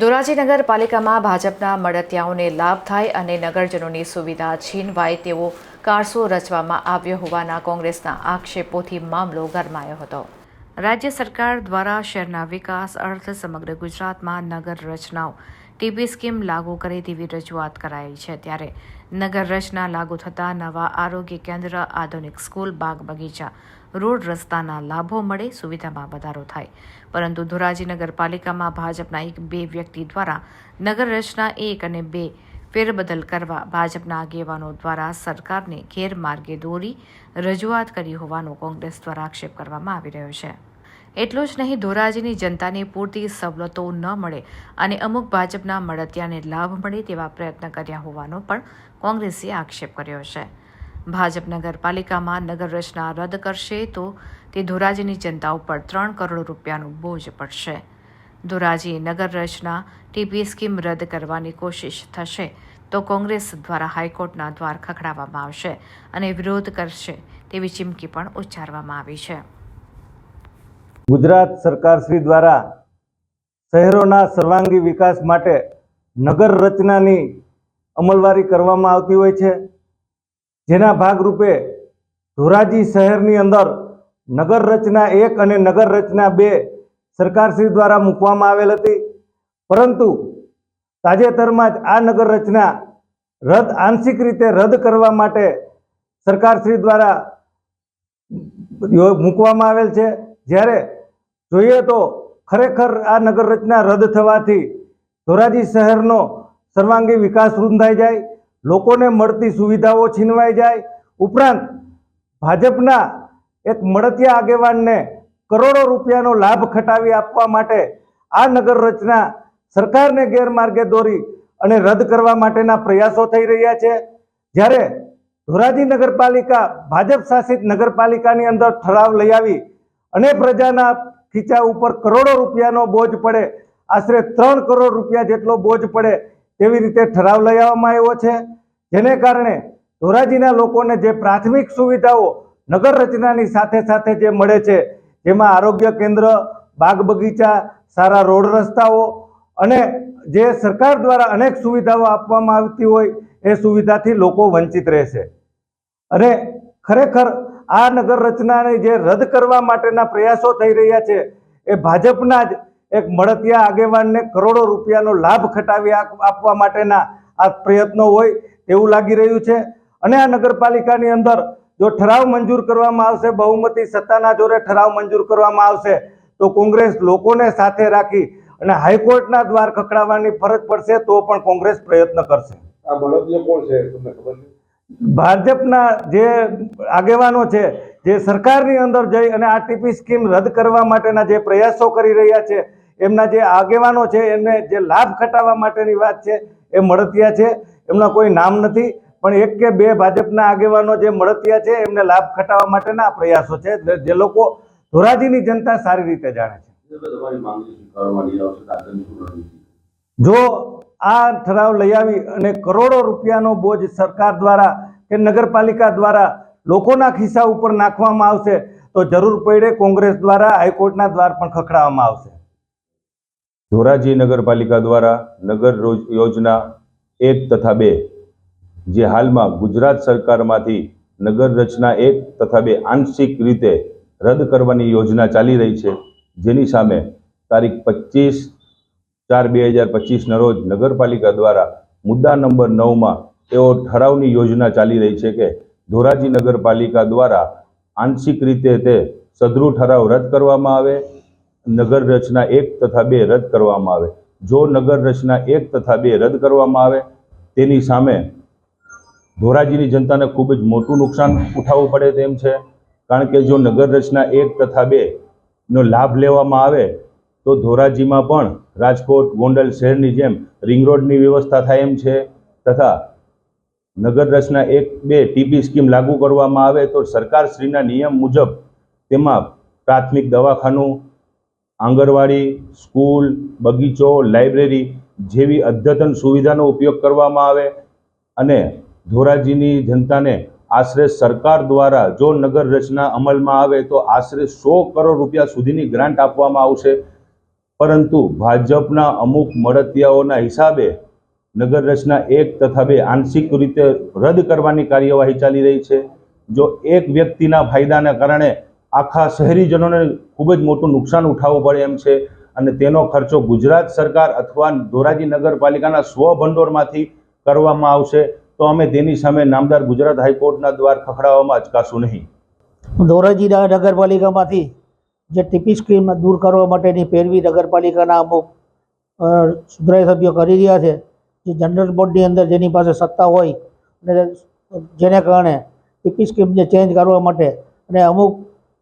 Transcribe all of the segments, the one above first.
ધોરાજી નગરપાલિકામાં ભાજપના મળતિયાઓને લાભ થાય અને નગરજનોની સુવિધા છીનવાય તેવો કારસો રચવામાં આવ્યો હોવાના કોંગ્રેસના આક્ષેપોથી મામલો ગરમાયો હતો. રાજ્ય સરકાર દ્વારા શહેરના વિકાસ અર્થ સમગ્ર ગુજરાતમાં નગર રચનાઓ ટીપી સ્કીમ લાગુ કરે તેવી રજૂઆત કરાઈ છે. ત્યારે નગર રચના લાગુ થતાં નવા આરોગ્ય કેન્દ્ર, આધુનિક સ્કૂલ, બાગ બગીચા, રોડ રસ્તાના લાભો મળે, સુવિધામાં વધારો થાય. પરંતુ ધોરાજી નગરપાલિકામાં ભાજપના એક બે વ્યક્તિ દ્વારા નગર રચના એક અને બે ફેરબદલ કરવા ભાજપના આગેવાનો દ્વારા સરકારને ગેરમાર્ગે દોરી રજૂઆત કરી હોવાનો કોંગ્રેસ દ્વારા આક્ષેપ કરવામાં આવી રહ્યો છે. એટલું જ નહીં, ધોરાજીની જનતાને પૂરતી સવલતો ન મળે અને અમુક ભાજપના મળતિયાને લાભ મળે તેવા પ્રયત્ન કર્યા હોવાનો પણ કોંગ્રેસે આક્ષેપ કર્યો છે. ભાજપ નગરપાલિકામાં નગર રચના રદ કરશે તો તે ધોરાજીની જનતા ઉપર ત્રણ કરોડ રૂપિયાનું બોજ પડશે. ધોરાજી નગર રચના ટીપી સ્કીમ રદ કરવાની કોશિશ થશે તો કોંગ્રેસ દ્વારા હાઈકોર્ટના દ્વાર ખખડાવવામાં આવશે અને વિરોધ કરશે તેવી ચીમકી પણ ઉચ્ચારવામાં આવી છે. ગુજરાત સરકાર શ્રી દ્વારા શહેરોના સર્વાંગી વિકાસ માટે નગર રચનાની અમલવારી કરવામાં આવતી હોય છે. જેના ભાગરૂપે ધોરાજી શહેરની અંદર નગર રચના એક અને નગર રચના બે સરકારશ્રી દ્વારા મૂકવામાં આવેલ હતી. પરંતુ તાજેતરમાં જ આ નગર રચના રદ આંશિક રીતે રદ કરવા માટે સરકારશ્રી દ્વારા મૂકવામાં આવેલ છે. જ્યારે જોઈએ તો ખરેખર આ નગર રચના રદ થવાથી ધોરાજી શહેરનો સર્વાંગી વિકાસ રૂંધાઈ જાય, લોકોને મળતી સુવિધાઓ છીનવાઈ જાય, ઉપરાંત ભાજપના એક મળતિયા આગેવાનને કરોડો રૂપિયાનો લાભ ખટાવી આપવા માટે આ નગર રચના સરકારને ગેરમાર્ગે દોરી અને રદ કરવા માટેના પ્રયાસો થઈ રહ્યા છે. જ્યારે ધોરાજી નગરપાલિકા ભાજપ શાસિત નગરપાલિકાની અંદર ઠરાવ લઈ આવી અને પ્રજાના ખીચા ઉપર કરોડો રૂપિયાનો બોજ પડે. આશરે ત્રણ કરોડ રૂપિયા જેટલો બોજ પડે તેવી રીતે ઠરાવ લઈ આવવામાં આવ્યો છે. જેને કારણે ધોરાજીના લોકોને જે પ્રાથમિક સુવિધાઓ નગર રચનાની સાથે સાથે જે મળે છે, જેમાં આરોગ્ય કેન્દ્ર, બાગ બગીચા, સારા રોડ રસ્તાઓ અને જે સરકાર દ્વારા અનેક સુવિધાઓ આપવામાં આવતી હોય, એ સુવિધાથી લોકો વંચિત રહેશે. અને ખરેખર આ નગર રચનાને જે રદ કરવા માટેના પ્રયાસો થઈ રહ્યા છે, એ ભાજપના જ એક મળતિયા આગેવાનને કરોડો રૂપિયાનો લાભ ખટાવી આપ- આપવા માટેના આ પ્રયત્નો હોય એવું લાગી રહ્યું છે. અને આ નગરપાલિકાની અંદર જો ઠરાવ મંજૂર કરવામાં આવશે, બહુમતી સત્તાના જોરે ઠરાવ મંજૂર કરવામાં આવશે, તો કોંગ્રેસ લોકોને સાથે રાખી અને હાઈકોર્ટના દ્વાર ખખડાવવાની ફરજ પડશે, તો પણ કોંગ્રેસ પ્રયત્ન કરશે. આ બળદિયો કોણ છે, તમને ખબર છે? ભાજપના જે આગેવાનો છે જે સરકારની અંદર જઈ અને આ ટીપી સ્કીમ રદ કરવા માટેના જે પ્રયાસો કરી રહ્યા છે એમના જે આગેવાનો છે એમને જે લાભ ખટાવવા માટેની વાત છે એ મળતિયા છે એમના કોઈ નામ નથી પણ એક કે બે ભાજપના આગેવાનો જે મળતિયા છે એમને લાભ ખટાવવા માટેના પ્રયાસો છે જે- લોકો ધોરાજીની જનતા સારી રીતે જાણે છે? જો આ ઠરાવ લઈ આવી અને કરોડો રૂપિયાનો બોજ સરકાર દ્વારા કે નગરપાલિકા દ્વારા લોકોના ખિસ્સા ઉપર નાખવામાં આવશે તો જરૂર પડે કોંગ્રેસ દ્વારા હાઈકોર્ટના દ્વાર પણ ખખડાવવામાં આવશે. ધોરાજી નગરપાલિકા દ્વારા નગર યોજના એક તથા બે, જે હાલમાં ગુજરાત સરકારમાંથી નગર રચના એક તથા બે આંશિક રીતે રદ કરવાની યોજના ચાલી રહી છે, જેની સામે તારીખ પચીસ ચાર બે હજાર પચીસના રોજ નગરપાલિકા દ્વારા મુદ્દા નંબર નવમાં એવો ઠરાવની યોજના ચાલી રહી છે કે ધોરાજી નગરપાલિકા દ્વારા આંશિક રીતે તે સદરુ ઠરાવ રદ કરવામાં આવે, નગર રચના એક તથા બે રદ કરવામાં આવે. જો નગર રચના એક તથા બે રદ કરવામાં આવે, તેની સામે ધોરાજીની જનતાને ખૂબ જ મોટું નુકસાન ઉઠાવવું પડે તેમ છે. કારણ કે જો નગર રચના એક તથા બેનો લાભ લેવામાં આવે, તો ધોરાજીમાં પણ રાજકોટ ગોંડલ શહેરની જેમ રિંગ રોડની વ્યવસ્થા થાય એમ છે. તથા નગર રચના એક બે ટીપી સ્કીમ લાગુ કરવામાં આવે તો સરકારશ્રીના નિયમ મુજબ તેમાં પ્રાથમિક દવાખાનું, આંગણવાડી, સ્કૂલ, બગીચો, લાઇબ્રેરી જેવી અદ્યતન સુવિધાનો ઉપયોગ કરવામાં આવે અને ધોરાજીની જનતાને આશરે સરકાર દ્વારા જો નગર રચના અમલમાં આવે તો આશરે સો કરોડ રૂપિયા સુધીની ગ્રાન્ટ આપવામાં આવશે. પરંતુ ભાજપના અમુક મળતિયાઓના હિસાબે નગર રચના એક તથા બે આંશિક રીતે રદ કરવાની કાર્યવાહી ચાલી રહી છે. જો એક વ્યક્તિના ફાયદાના કારણે આખા શહેરીજનોને ખૂબ જ મોટું નુકસાન ઉઠાવવું પડે એમ છે અને તેનો ખર્ચો ગુજરાત સરકાર અથવા ધોરાજી નગરપાલિકાના સ્વભંડોળમાંથી કરવામાં આવશે, તો અમે તેની સામે નામદાર ગુજરાત હાઈકોર્ટના દ્વાર ખખડાવવામાં અચકાશું નહીં. ધોરાજી નગરપાલિકામાંથી જે ટીપી સ્કીમ દૂર કરવા માટેની પેરવી નગરપાલિકાના અમુક સુધારા સભ્યો કરી રહ્યા છે. જે જનરલ બોર્ડની અંદર જેની પાસે સત્તા હોય અને જેને કારણે ટીપી સ્કીમને ચેન્જ કરવા માટે અને અમુક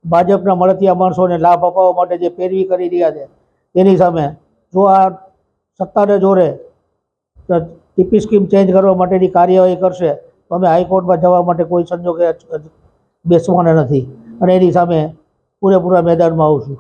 ભાજપના મળતિયા માણસોને લાભ અપાવવા માટે જે પેરવી કરી રહ્યા છે, તેની સામે જો આ સત્તાને જોરે ટીપી સ્કીમ ચેન્જ કરવા માટેની કાર્યવાહી કરશે, તો અમે હાઈકોર્ટમાં જવા માટે કોઈ સંજોગે બેસવાના નથી. અને એની સામે પૂરેપૂરા મેદાનમાં આવશું